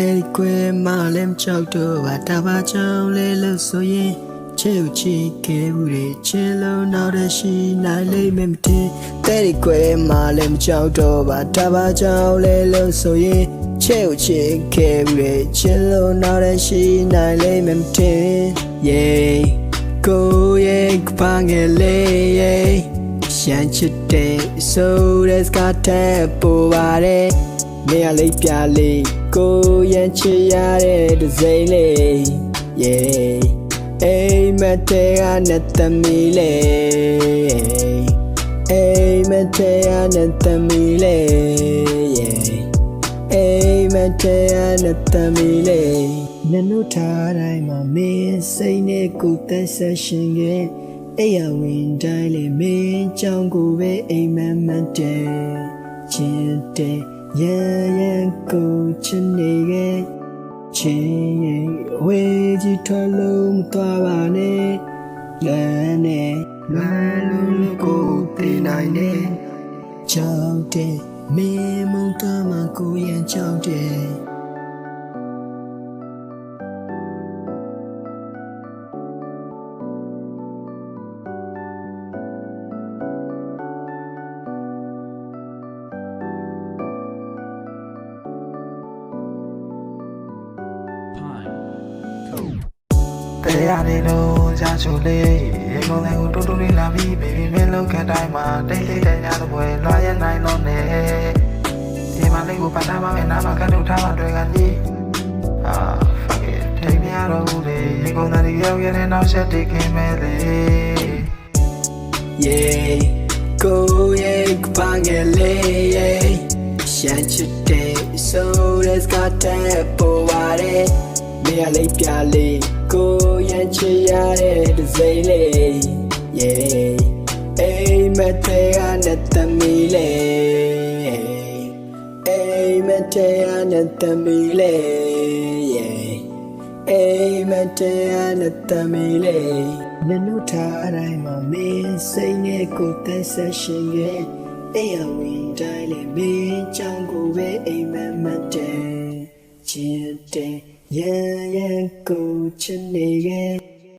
တဲ့ကွယ်မလည်းမကြောက်တော့ဘာတပါကြောင့်လဲလို့ဆိုရင်ချေချီခဲ့ဘူးလေချင်လုံးနောက်တဲ့ရှိနိုင်လိမ့်မယ်မတင်တဲ့ကွယ်မလည်းမကြောက်တော့ဘာတပါကြောင့်လဲလို့ဆိုရင်ချေချီခဲ့ဘူးလေချင်လုံးနောက်တဲ့ရှိနိုင်လိမ့်မယ်မတင် yeah ကိုရဲ့ကပန်းငယ်လေး yeah ရှမ်းချစ်တဲ့ဆိုတဲ့စကားတဲ့ပိုပါတယ်နေရာလေးပြလေး ကိုရန်ချစ်ရတဲ့ဒဇိမ့်လေး yeah အိမ်မက်တဲ့ကနဲ့သမီးလေးအိမ်မက်တဲ့ကနဲ့သမီးလေး yeah အိမ်မက်တဲ့ကနဲ့သမီးလေးနနုထားတိုင်းမှာမင်းစိတ်နဲ့ကိုယ်သက်ဆက်ရှင်ခဲ့အဲ့ရဝင်တိုင်းလေမင်းကြောင့်ကိုပဲအိမ်မက်မတ်တဲ့ချစ်တဲ့ ရန်ရန်ကိုချစ်နေခဲ့ချင်ရင်ဝေးကြီးထွက်လို့မသွားပါနဲ့လမ်းနဲ့လွယ်လို့လို့ကိုသိနိုင်တဲ့ကြောက်တဲ့မင်းမုန်တမကိုရန်ကြောက်တဲ့ တရားနေလို့ကြာချိုလေးရေကုန်တဲ့ကိုတူတူလေးလာပြီးဘေဘီမင်းလုံးခံတိုင်းမှာတိတ်တိတ်တဲ့ညတော့ဘွယ်လွှာရနိုင်တော့နေဒီမလေးကိုပတ်ထားပါမယ်နားမှာကတ်ထုတ်ထားပါတွေ့ကနေအာ fuck it တိတ်မရတော့ဘူးလေရေကုန်တဲ့ရောက်ရတဲ့နောက်ဆက်တိတ်ခင်မဲ့လေ yeah ကိုရဲ့ကပန်းငယ်လေး yeah ရှမ်းချစ်တဲ့ဆိုတဲ့စကားတဲ့ပေါ်ပါတယ်နေရာလေးပြလေး ကိုရန်ချစ်ရတဲ့ဒဇိမ့်လေး yeah အိမ်မက်တဲ့ကနဲ့သမီးလေးအိမ်မက်တဲ့ကနဲ့သမီးလေး yeah အိမ်မတရားနဲ့တမီလေးနနုထားတိုင်းမှာမင်းစိတ်နဲ့ကိုယ်သက်ဆက်ရှင်ရဲ့အဲ့ရဝင်တိုင်းလေမင်းကြောင့်ကိုပဲအိမ်မက်မတ်တဲ့ ချစ်တဲ့ရန်ရန်ကိုချစ်နေရဲ့